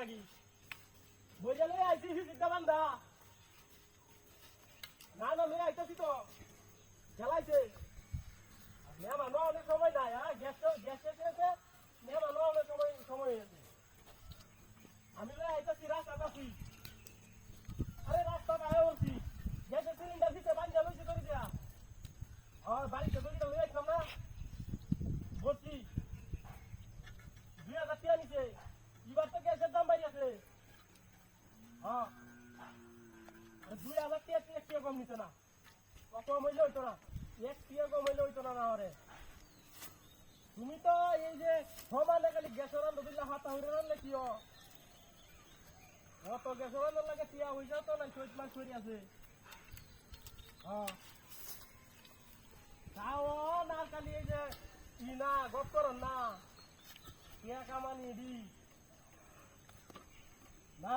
লাগি বইয়া লয়ে আইছি সিদ্ধা বান্ধা না না লয়ে আইতাছি তো জ্বালাইছে মেহমান অনেক সময় নাই হ্যাঁ গ্যাস গ্যাস এসে মেহমান অনেক সময় সময় হয়েছে আমি লয়ে আইতাছি রাস্তা আছি আরে রাস্তা পায়ে বলছি গ্যাসের সিলিন্ডার দিতে বাঞ্জা লইছে করে দেয়া আর বাড়িতে দড়িটা লয়ে আসলাম না বলছি দুই হাজার টাকা নিছে এবার তো গ্যাসের দাম বাড়ি আছে হ্যাঁ আরে দুই হাজার টাকা এক টাকা কম নিছে না। কত মূল্য হইতো না। এক টাকা কম মূল্য হইতো না আরে তুমি তো এই যে সমানে খালি গ্যাসের রান্না হাত হইরে রান্না কি হয়? অত গেছর লাগে টিয়া হইছে তো না চৈত মাস করে আছে। হ্যাঁ। তাও না খালি এই যে ই গপ করন না। টিয়া কামানি দি। না।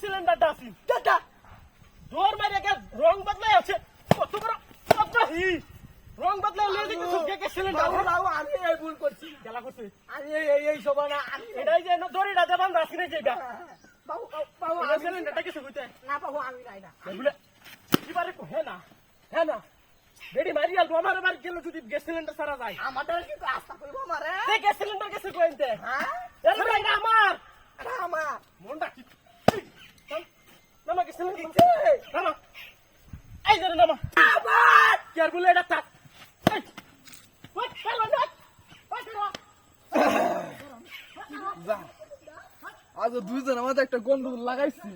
সিলিন্ডারটা আছে। রং বদলাই আছে? কত বড় কত হি রং বদলাই লিয়ে সিলিন্ডার বাবু বাবু আমি এই ভুল করছি। গেলা করছে। আমি এই এই সব না এটাই যে দড়িটা দেবান রাখি না যেটা বাবু বাবু, বাবু আমি সিলিন্ডারটা কিছু কইতে না বাবু আমি নাই না। বলে এবারে কো হ্যাঁ না হ্যাঁ না। বেডি মারি আল আমার আবার গেল যদি গ্যাস সিলিন্ডার সারা যায়। আমাদের কিন্তু আস্থা করব মারে এই গ্যাস সিলিন্ডার গেছে কইতে হ্যাঁ? এর ভাই না আমার। আমার। মনটা কি গ্যাস সিলিন্ডার কিসের? নামা এই যে নামা আমার! কি আর বলে এটা যা আজ দুইজন আমাদের একটা গন্ডগোল লাগাইছি।